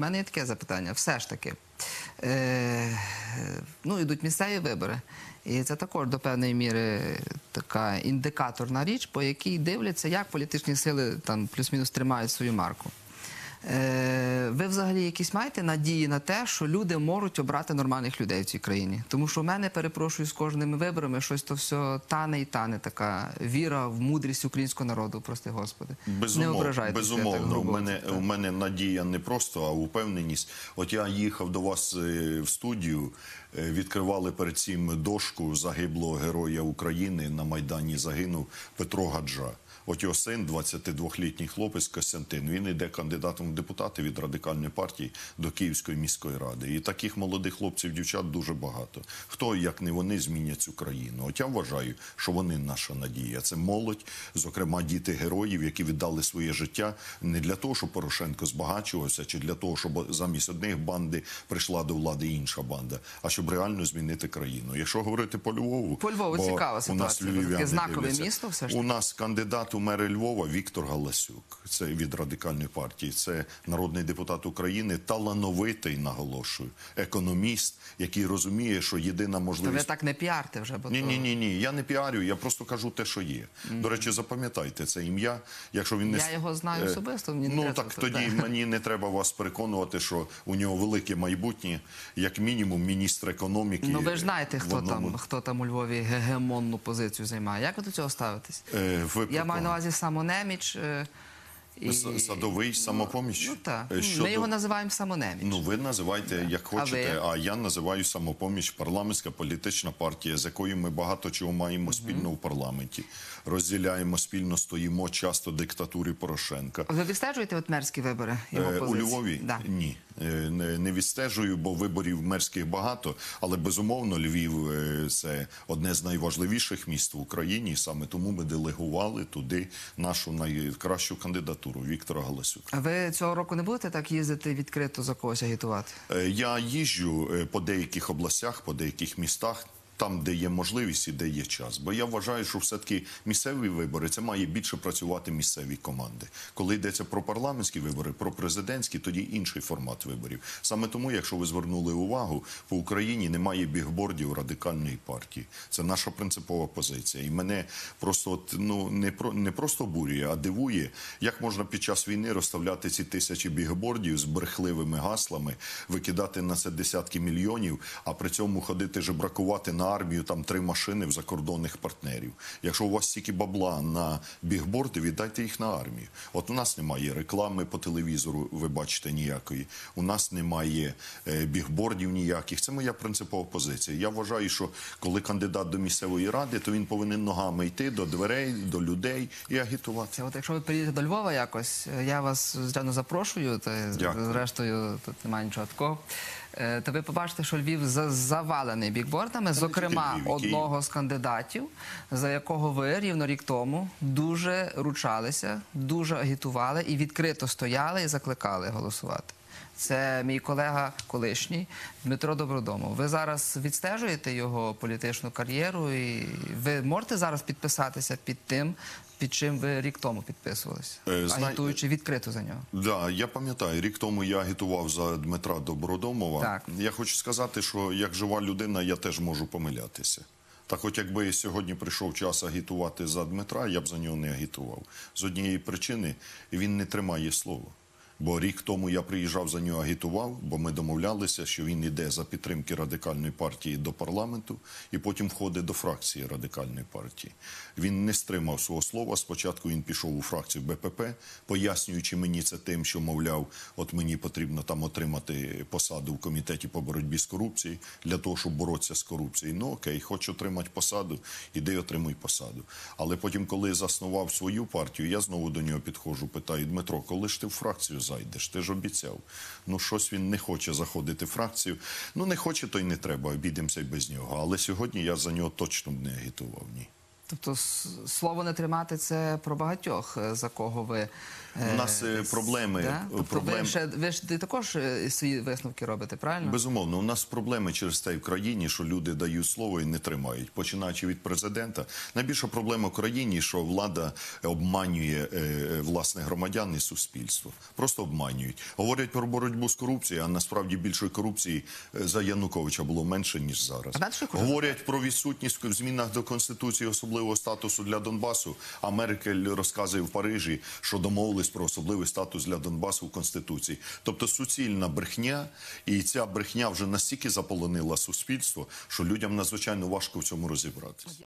мене є таке запитання. Все ж таки, е, ну, йдуть місцеві вибори. І це також до певної міри така індикаторна річ, по якій дивляться, як політичні сили там плюс-мінус тримають свою марку. Е, ви взагалі якісь маєте надії на те, що люди можуть обрати нормальних людей в цій країні? Тому що в мене, перепрошую, з кожними виборами щось то все тане і тане, така віра в мудрість українського народу, прости господи. Не Безумовно, ображайтеся, я безумовно. У мене, у мене надія не просто, а упевненість. От я їхав до вас е, в студію, е, відкривали перед цим дошку загиблого героя України. На Майдані загинув Петро Гаджа. От його син, 22-літній хлопець Костянтин, він іде кандидатом в депутати від радикальної партії до Київської міської ради. І таких молодих хлопців, дівчат дуже багато. Хто, як не вони, змінять цю країну? От я вважаю, що вони наша надія. Це молодь, зокрема діти героїв, які віддали своє життя не для того, щоб Порошенко збагачувався, чи для того, щоб замість одних банди прийшла до влади інша банда, а щоб реально змінити країну. Якщо говорити по Львову, По Львову цікава у нас ситуація. львів'яни знакове дивляться. місто все ж У нас кандидат у мери Львова Віктор Галасюк. Це від радикальної партії. Це народний депутат України, талановитий, наголошую, економіст, який розуміє, що єдина Та ви так не піарте вже, бо Ні, ні, ні, ні. Я не піарю, я просто кажу те, що є. До речі, запам'ятайте це ім'я. Якщо він не Я його знаю Е, особисто, мені ну треба так це, тоді так. мені не треба вас переконувати, що у нього велике майбутнє, як мінімум, міністр економіки. Ну ви ж знаєте, хто одному- там, хто там у Львові гегемонну позицію займає. Як ви до цього ставитесь? Е, ви Я про маю на увазі самонеміч. е, І... Садовий самопоміч. Ну так. Е, Ми його називаємо самонеміч. Ну, ви називайте як хочете, ви? а, я називаю самопоміч парламентська політична партія, з якою ми багато чого маємо спільно в парламенті. Розділяємо спільно, стоїмо часто диктатурі Порошенка. Ви відстежуєте от мерські вибори? Його Е, У? Львові Да. ні, не, не відстежую, бо виборів мерських багато. Але безумовно, Львів е, це одне з найважливіших міст в Україні. і Саме тому ми делегували туди нашу найкращу кандидатуру Віктора Галасюка. А ви цього року не будете так їздити відкрито за когось агітувати? Е, Я їжджу е, по деяких областях, по деяких містах. Там, де є можливість і де є час, бо я вважаю, що все-таки місцеві вибори це має більше працювати місцеві команди. Коли йдеться про парламентські вибори, про президентські, тоді інший формат виборів. Саме тому, якщо ви звернули увагу, по Україні немає бігбордів радикальної партії. Це наша принципова позиція. І мене просто от, ну не про не просто бурює, а дивує, як можна під час війни розставляти ці тисячі бігбордів з брехливими гаслами, викидати на це десятки мільйонів, а при цьому ходити жебракувати на армію там три машини в закордонних партнерів. Якщо у вас стільки бабла на бігборди, віддайте їх на армію. От у нас немає реклами по телевізору, ви бачите ніякої. У нас немає е, бігбордів ніяких. Це моя принципова позиція. Я вважаю, що коли кандидат до місцевої ради, то він повинен ногами йти до дверей, до людей і агітувати. Це от якщо ви приїдете до Львова якось, е, я вас звичайно запрошую. Та Дякую. зрештою тут немає нічого такого. Е, То ви побачите, що Львів за- завалений бікбордами, зокрема одного з кандидатів, за якого ви рівно рік тому дуже ручалися, дуже агітували і відкрито стояли і закликали голосувати. Це мій колега колишній Дмитро Добродомов. Ви зараз відстежуєте його політичну кар'єру, і ви можете зараз підписатися під тим, під чим ви рік тому підписувалися, Е, агітуючи відкрито за нього. Да, я пам'ятаю, рік тому я агітував за Дмитра Добродомова. Так. Я хочу сказати, що як жива людина, я теж можу помилятися. Так, от якби сьогодні прийшов час агітувати за Дмитра, я б за нього не агітував. З однієї причини він не тримає слово. Бо рік тому я приїжджав за нього агітував, бо ми домовлялися, що він йде за підтримки радикальної партії до парламенту і потім входить до фракції радикальної партії. Він не стримав свого слова. Спочатку він пішов у фракцію БПП, пояснюючи мені це тим, що мовляв, от мені потрібно там отримати посаду в комітеті по боротьбі з корупцією для того, щоб боротися з корупцією. Ну окей, хочу отримати посаду, іди отримуй посаду. Але потім, коли заснував свою партію, я знову до нього підходжу, питаю Дмитро, коли ж ти в фракцію зайдеш? Ти ж обіцяв. Ну щось він не хоче заходити в фракцію. Ну не хоче, то й не треба. Обійдемося без нього. Але сьогодні я за нього точно б не агітував. Ні. Тобто слово не тримати це про багатьох, е, за кого ви. У нас, е, проблеми, Да? Тобто проблем- ви, ще, ви ж також е, свої висновки робите, правильно? Безумовно, у нас проблеми через те в країні, що люди дають слово і не тримають. Починаючи від президента, найбільша проблема в країні, що влада обманює е, власне громадян і суспільство. Просто обманюють. Говорять про боротьбу з корупцією, а насправді більшої корупції е, за Януковича було менше ніж зараз. А Говорять про відсутність в змінах до конституції особливого статусу для Донбасу. А Меркель розказує в Парижі, що домовились про особливий статус для Донбасу в конституції. Тобто суцільна брехня, і ця брехня вже настільки заполонила суспільство, що людям надзвичайно важко в цьому розібратися.